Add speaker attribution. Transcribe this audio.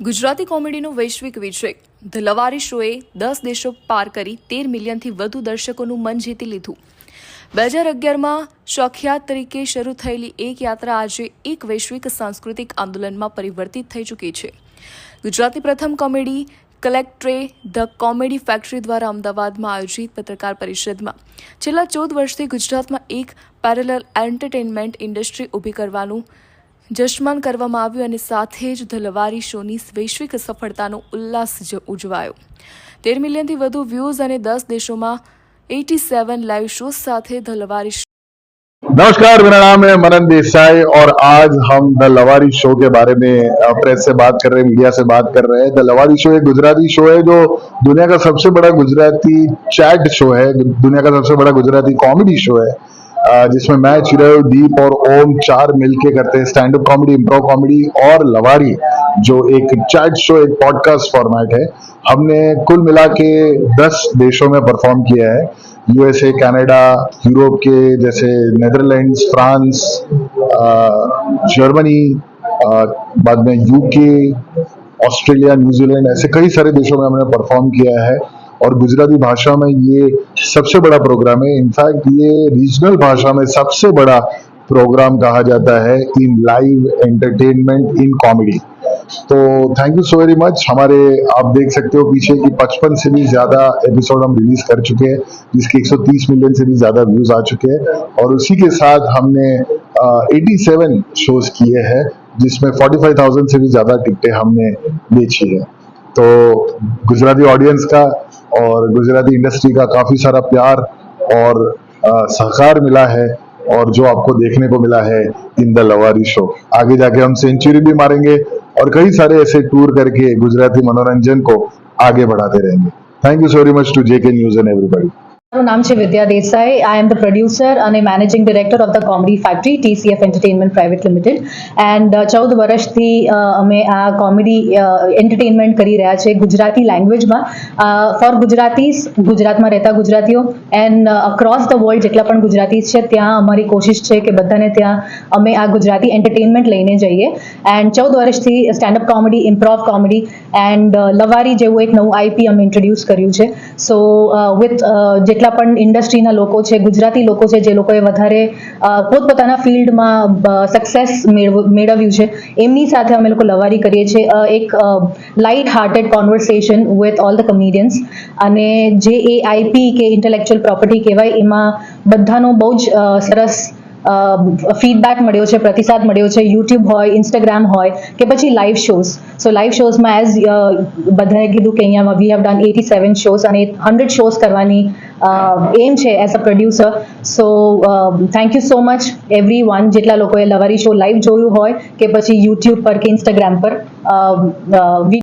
Speaker 1: ગુજરાતી કોમેડીનો વૈશ્વિક વિજય ધ લવારી શોએ દસ દેશો પાર કરી તેર મિલિયનથી વધુ દર્શકોનું મન જીતી લીધું. બે હજાર અગિયારમાં શોખિયાત તરીકે શરૂ થયેલી એક યાત્રા આજે એક વૈશ્વિક સાંસ્કૃતિક આંદોલનમાં પરિવર્તિત થઈ ચૂકી છે. ગુજરાતી પ્રથમ કોમેડી કલેક્ટરે ધ કોમેડી ફેક્ટરી દ્વારા અમદાવાદમાં આયોજિત પત્રકાર પરિષદમાં છેલ્લા ચૌદ વર્ષથી ગુજરાતમાં એક પેરેલલ એન્ટરટેનમેન્ટ ઇન્ડસ્ટ્રી ઊભી કરવાનું જશ્માન કરવામાં આવ્યું અને સાથે જ ધલવારી શોની વૈશ્વિક સફળતાનો ઉલ્લાસ જ ઉજવાયો તેર મિલિયનથી વધુ વ્યૂઝ અને દસ દેશોમાં એટી સેવન લાઈવ શો સાથે ધલવારી
Speaker 2: नमस्कार मेरा नाम है मरन देसाई और आज हम द लवारी शो के बारे में प्रेस से बात कर रहे हैं मीडिया से बात कर रहे हैं द लवारी शो एक गुजराती शो है जो दुनिया का सबसे बड़ा गुजराती चैट शो है दुनिया का सबसे बड़ा गुजराती कॉमेडी शो है जिसमें मैं चिरय दीप और ओम चार मिलके करते हैं stand up comedy improv comedy और लवारी, जो एक चैट शो एक पॉडकास्ट फॉर्मेट है। हमने कुल मिला के दस देशों में परफॉर्म किया है। यूएसए कनाडा यूरोप के, जैसे नेदरलैंड्स फ्रांस जर्मनी बाद में यूके ऑस्ट्रेलिया न्यूजीलैंड ऐसे कई सारे देशों में हमने परफॉर्म किया है। और गुजराती भाषा में ये सबसे बड़ा प्रोग्राम है। इनफैक्ट ये रीजनल भाषा में सबसे बड़ा प्रोग्राम कहा जाता है इन लाइव एंटरटेनमेंट इन कॉमेडी तो thank you so very much हमारे आप देख सकते हो पीछे की 55 से भी ज़्यादा एपिसोड हम रिलीज़ कर चुके हैं जिसके 130 मिलियन से भी ज़्यादा व्यूज़ आ चुके हैं। और उसी के साथ हमने एटी सेवन शोज़ किए हैं जिसमें 45,000 से भी ज़्यादा टिकटें हमने बेची है। तो गुजराती ऑडियंस का और गुजराती इंडस्ट्री का काफ़ी सारा प्यार और सहकार मिला है और जो आपको देखने को मिला है इन द लवारी शो। आगे जाके हम सेंचुरी भी मारेंगे और कई सारे ऐसे टूर करके गुजराती मनोरंजन को आगे बढ़ाते रहेंगे। Thank you so very much to JK news and everybody
Speaker 3: મારું નામ છે Vidya Desai. I am the producer અને managing director of the comedy factory TCF entertainment private limited and ચૌદ વર્ષથી અમે આ કોમેડી એન્ટરટેનમેન્ટ કરી રહ્યા છે ગુજરાતી લેંગ્વેજમાં ફોર ગુજરાતીઝ ગુજરાતમાં રહેતા ગુજરાતીઓ. એન્ડ અક્રોસ ધ વર્લ્ડ જેટલા પણ ગુજરાતીઝ છે, ત્યાં અમારી કોશિશ છે કે બધાને ત્યાં અમે આ ગુજરાતી એન્ટરટેનમેન્ટ લઈને જઈએ. એન્ડ ચૌદ વર્ષથી stand up comedy improv comedy and લવારી જેવું એક નવું આઈપી અમે ઇન્ટ્રોડ્યુસ કર્યું છે. સો વિથ જેટલા પણ ઇન્ડસ્ટ્રીના લોકો છે, ગુજરાતી લોકો છે, જે લોકોએ વધારે પોતપોતાના ફિલ્ડમાં સક્સેસ મેળવ્યું છે, એમની સાથે અમે લોકો લવારી કરીએ છીએ. એક light hearted conversation with all the comedians અને જે એ આઈપી કે ઇન્ટેલેક્ચુઅલ પ્રોપર્ટી કહેવાય, એમાં બધાનો બહુ જ સરસ ફીડબેક મળ્યો છે, પ્રતિસાદ મળ્યો છે યુટ્યુબ હોય ઇન્સ્ટાગ્રામ હોય કે પછી લાઈવ શોઝ સો લાઈવ શોઝમાં એઝ બધાએ કીધું કે અહીંયા we have done eighty seven shows અને હંડ્રેડ શોઝ કરવાની એમ છે as a producer so thank you so much everyone જેટલા લોકોએ લવારી શો લાઈવ જોયું હોય કે પછી યુટ્યુબ પર કે ઇન્સ્ટાગ્રામ પર we